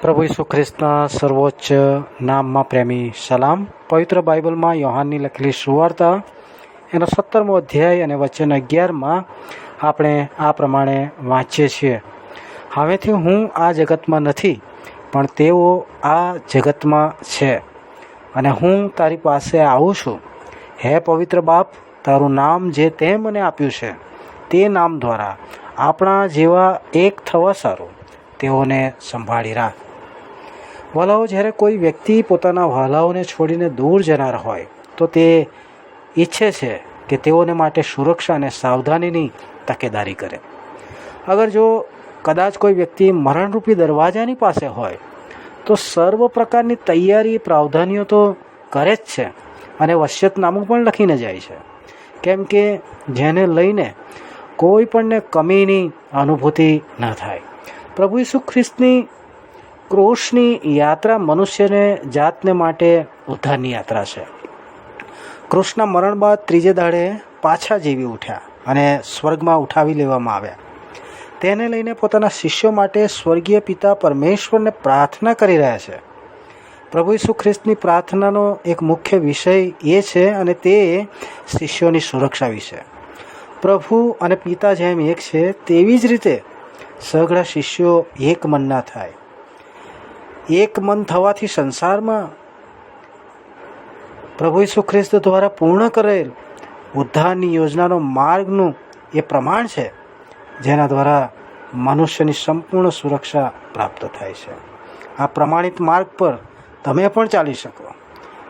પ્રભુ ઈસુ ખ્રિસ્તના સર્વોચ્ચ નામમાં પ્રેમી સલામ. પવિત્ર બાઇબલમાં યોહાનની લખેલી સુવાર્તા, એનો સત્તરમો અધ્યાય અને વચન અગિયારમાં આપણે આ પ્રમાણે વાંચીએ છીએ. હવેથી હું આ જગતમાં નથી, પણ તેઓ આ જગતમાં છે. અને હું તારી પાસે આવું છું. હે પવિત્ર બાપ, તારું નામ જે તે મને આપ્યું છે, તે નામ દ્વારા આપણા જેવા એક થવા સારું. તેઓને સંભાળી રાખ. વહાલાઓ જ્યારે કોઈ વ્યક્તિ પોતાના વાલાઓને છોડીને દૂર જનાર હોય, તો તે ઈચ્છે છે કે તેઓને માટે સુરક્ષા અને સાવધાનીની તકેદારી કરે. અગર જો કદાચ કોઈ વ્યક્તિ મરણરૂપી દરવાજાની પાસે હોય, તો સર્વ પ્રકારની તૈયારી, પ્રાવધાનીઓ તો કરે જ છે અને વસિયતનામું પણ લખીને જાય છે. કેમ કે જેને લઈને કોઈ પણને કમીની અનુભૂતિ ન થાય. પ્રભુ ઈસુ ખ્રિસ્તની ક્રોશની યાત્રા મનુષ્યને, જાતને માટે ઉદ્ધારની યાત્રા છે. કૃષ્ણ મરણ બાદ ત્રીજે દાડે પાછા જીવી ઉઠ્યા અને સ્વર્ગમાં ઉઠાવી લેવામાં આવ્યા. તેને લઈને પોતાના શિષ્યો માટે સ્વર્ગીય પિતા પરમેશ્વરને પ્રાર્થના કરી રહ્યા છે. પ્રભુ ઈસુ ખ્રિસ્તની પ્રાર્થનાનો એક મુખ્ય વિષય એ છે અને તે શિષ્યોની સુરક્ષા વિશે. પ્રભુ અને પિતા જેમ એક છે, તેવી જ રીતે સઘળા શિષ્યો એક મનના થાય. એક મન થવાથી સંસારમાં પ્રભુ ઈસુ ખ્રિસ્ત દ્વારા પૂર્ણ કરેલ ઉદ્ધારની યોજનાનો માર્ગનું એ પ્રમાણ છે, જેના દ્વારા મનુષ્યની સંપૂર્ણ સુરક્ષા પ્રાપ્ત થાય છે. આ પ્રમાણિત માર્ગ પર તમે પણ ચાલી શકો.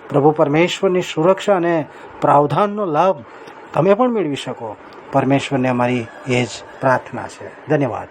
પ્રભુ પરમેશ્વરની સુરક્ષા અને પ્રાવધાનનો લાભ તમે પણ મેળવી શકો. પરમેશ્વરને અમારી એ જ પ્રાર્થના છે. ધન્યવાદ.